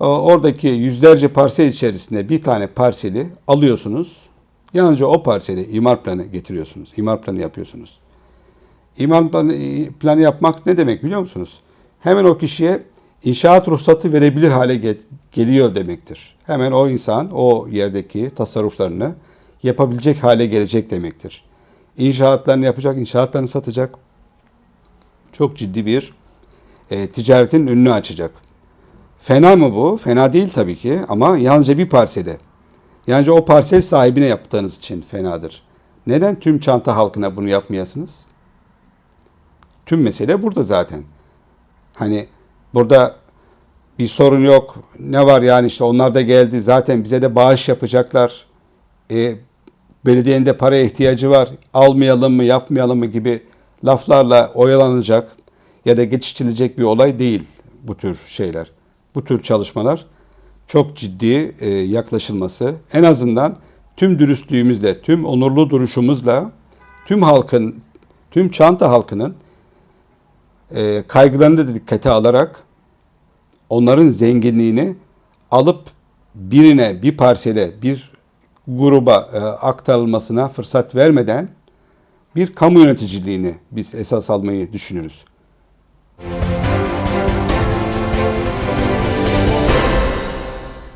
O- Oradaki yüzlerce parsel içerisinde bir tane parseli alıyorsunuz. Yalnızca o parseli imar planı getiriyorsunuz. İmar planı yapıyorsunuz. İmar planı, planı yapmak ne demek biliyor musunuz? Hemen o kişiye inşaat ruhsatı verebilir hale ge- geliyor demektir. Hemen o insan o yerdeki tasarruflarını yapabilecek hale gelecek demektir. İnşaatlarını yapacak, inşaatlarını satacak. Çok ciddi bir e, ticaretin önünü açacak. Fena mı bu? Fena değil tabii ki ama yalnızca bir parsele. Yalnızca o parsel sahibine yaptığınız için fenadır. Neden tüm çanta halkına bunu yapmayasınız? Tüm mesele burada zaten. Hani burada bir sorun yok. Ne var yani işte onlar da geldi. Zaten bize de bağış yapacaklar. E, belediyenin de paraya ihtiyacı var. Almayalım mı, yapmayalım mı gibi laflarla oyalanacak ya da geçiştirilecek bir olay değil bu tür şeyler. Bu tür çalışmalar çok ciddi e, yaklaşılması, en azından tüm dürüstlüğümüzle, tüm onurlu duruşumuzla, tüm halkın, tüm çanta halkının e, kaygılarını da dikkate alarak onların zenginliğini alıp birine, bir parsele, bir gruba e, aktarılmasına fırsat vermeden bir kamu yöneticiliğini biz esas almayı düşünürüz.